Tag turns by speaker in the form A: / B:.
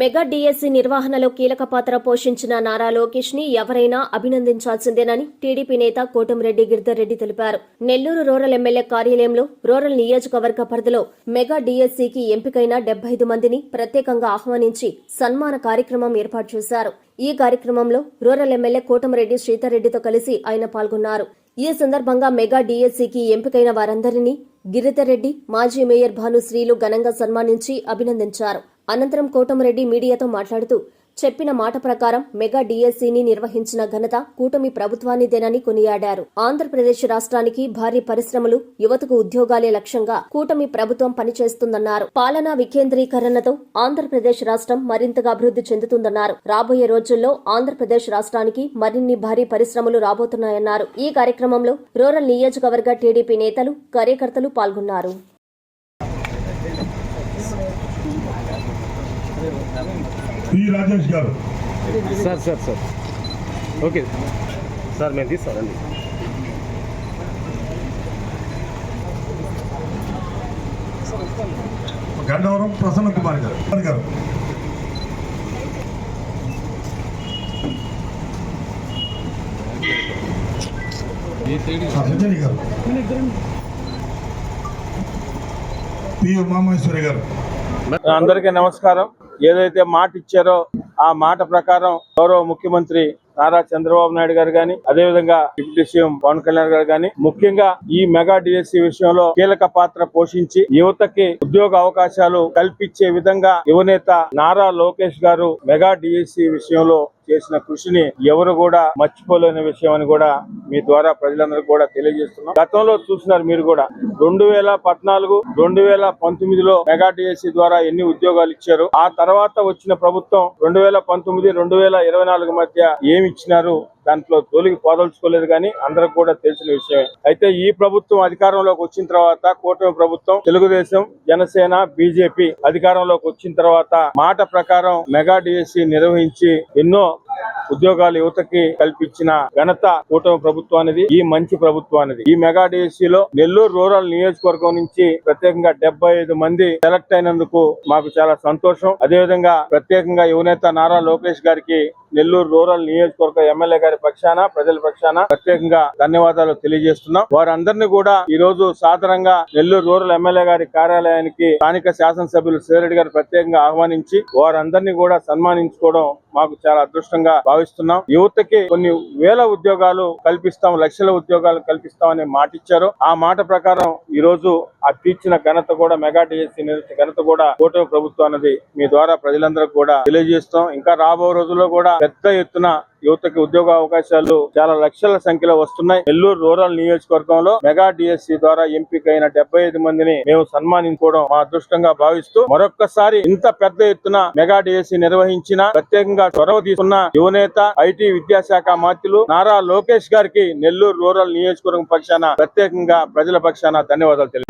A: Mega DSC నిర్వహణలో కీలక పాత్ర పోషించిన నారా లోకేష్ని ఎవరైనా అభినందించాల్సిందేనని టీడీపీ నేత కోటంరెడ్డి గిరిధర్రెడ్డి తెలిపారు. నెల్లూరు రూరల్ ఎమ్మెల్యే కార్యాలయంలో రూరల్ నియోజకవర్గ పరిధిలో మెగా డిఎస్సికి ఎంపికైన డెబ్బై ఐదు మందిని ప్రత్యేకంగా ఆహ్వానించి సన్మాన కార్యక్రమం ఏర్పాటు చేశారు. ఈ కార్యక్రమంలో రూరల్ ఎమ్మెల్యే కోటంరెడ్డి శ్రీధర్రెడ్డితో కలిసి ఆయన పాల్గొన్నారు. ఈ సందర్భంగా మెగా డిఎస్సికి ఎంపికైన వారందరినీ గిరిధర్రెడ్డి మాజీ మేయర్ భానుశ్రీలు ఘనంగా సన్మానించి అభినందించారు. అనంతరం కోటమిరెడ్డి మీడియాతో మాట్లాడుతూ చెప్పిన మాట ప్రకారం మెగా డిఎస్సిని నిర్వహించిన ఘనత కూటమి ప్రభుత్వానిదేనని కొనియాడారు. ఆంధ్రప్రదేశ్ రాష్ట్రానికి భారీ పరిశ్రమలు యువతకు ఉద్యోగాలే లక్ష్యంగా కూటమి ప్రభుత్వం పనిచేస్తుందన్నారు. పాలనా వికేంద్రీకరణతో ఆంధ్రప్రదేశ్ రాష్ట్రం మరింతగా అభివృద్ధి చెందుతుందన్నారు. రాబోయే రోజుల్లో ఆంధ్రప్రదేశ్ రాష్ట్రానికి మరిన్ని భారీ పరిశ్రమలు రాబోతున్నాయన్నారు. ఈ కార్యక్రమంలో రూరల్ నియోజకవర్గ టీడీపీ నేతలు కార్యకర్తలు పాల్గొన్నారు.
B: P Rajesh garu.
C: Sir sir sir. Okay. Sir మేము తీస్తారండి
B: గన్నవరం ప్రసన్న కుమార్ గారు. గారు. సంజయ్ గారు. పి. ఉమామహేశ్వరి గారు.
D: అందరికీ నమస్కారం. ఏదైతే మాట ఇచ్చారో ఆ మాట ప్రకారం గౌరవ ముఖ్యమంత్రి నారా చంద్రబాబు నాయుడు గారు గాని అదేవిధంగా డిప్యూటీ సీఎం పవన్ కళ్యాణ్ గారు గాని ముఖ్యంగా ఈ మెగా డిఎస్సి విషయంలో కీలక పాత్ర పోషించి యువతకి ఉద్యోగ అవకాశాలు కల్పించే విధంగా యువనేత నారా లోకేష్ గారు మెగా డిఎస్సి విషయంలో చేసిన కృషిని ఎవరు కూడా మర్చిపోలేని విషయం అని కూడా మీ ద్వారా ప్రజలందరికీ కూడా తెలియజేస్తున్నాం. గతంలో చూసినారు మీరు కూడా. రెండు వేల పద్నాలుగు రెండు వేల పంతొమ్మిదిలో మెగా డిఎస్సి ద్వారా ఎన్ని ఉద్యోగాలు ఇచ్చారు? ఆ తర్వాత వచ్చిన ప్రభుత్వం రెండు వేల పంతొమ్మిది రెండు వేల ఇరవై నాలుగు మధ్య ఏమి ఇచ్చినారు? దాంట్లో తోలికి పోదలుచుకోలేదు కానీ అందరికి కూడా తెలిసిన విషయమే. అయితే ఈ ప్రభుత్వం అధికారంలోకి వచ్చిన తర్వాత కూటమి ప్రభుత్వం తెలుగుదేశం జనసేన బీజేపీ అధికారంలోకి వచ్చిన తర్వాత మాట ప్రకారం మెగా డిఎస్సి నిర్వహించి ఎన్నో ఉద్యోగాలు యువతకి కల్పించిన ఘనత కూటమి ప్రభుత్వానిది ఈ మంచి ప్రభుత్వానిది. ఈ మెగా డిఎస్సి లో నెల్లూరు రూరల్ నియోజకవర్గం నుంచి ప్రత్యేకంగా డెబ్బై ఐదు మంది సెలెక్ట్ అయినందుకు మాకు చాలా సంతోషం. అదేవిధంగా ప్రత్యేకంగా యువనేత నారా లోకేష్ గారికి నెల్లూరు రూరల్ నియోజకవర్గ ఎమ్మెల్యే గారి పక్షాన ప్రజల పక్షాన ప్రత్యేకంగా ధన్యవాదాలు తెలియజేస్తున్నాం. వారందరినీ కూడా ఈ రోజు సాధారణంగా నెల్లూరు రూరల్ ఎమ్మెల్యే గారి కార్యాలయానికి స్థానిక శాసనసభ్యులు శ్రీరెడ్డి గారు ప్రత్యేకంగా ఆహ్వానించి వారందరినీ కూడా సన్మానించుకోవడం మాకు చాలా అదృష్టంగా భావిస్తున్నాం. యువతకి కొన్ని వేల ఉద్యోగాలు కల్పిస్తాం లక్షల ఉద్యోగాలు కల్పిస్తామని మాట ఇచ్చారు ఆ మాట ప్రకారం ఈ రోజు ఆ తీర్చిన ఘనత కూడా మెగా డిఎస్సీ ఘనత కూడా కూటమి ప్రభుత్వం అన్నది మీ ద్వారా ప్రజలందరికీ కూడా తెలియజేస్తాం ఇంకా రాబో రోజుల్లో కూడా పెద్ద ఎత్తున యువతకి ఉద్యోగ అవకాశాలు చాలా లక్షల సంఖ్యలో వస్తున్నాయి. నెల్లూరు రూరల్ నియోజకవర్గంలో మెగా డిఎస్సి ద్వారా ఎంపికైన డెబ్బై ఐదు మందిని మేము సన్మానించుకోవడం మా అదృష్టంగా భావిస్తూ మరొక్కసారి ఇంత పెద్ద ఎత్తున మెగా డిఎస్సి నిర్వహించిన ప్రత్యేకంగా చొరవ తీసుకున్న యువనేత ఐటీ విద్యాశాఖ మాత్రులు నారా లోకేష్ గారికి నెల్లూరు రూరల్ నియోజకవర్గం పక్షాన ప్రత్యేకంగా ప్రజల పక్షాన ధన్యవాదాలు తెలియ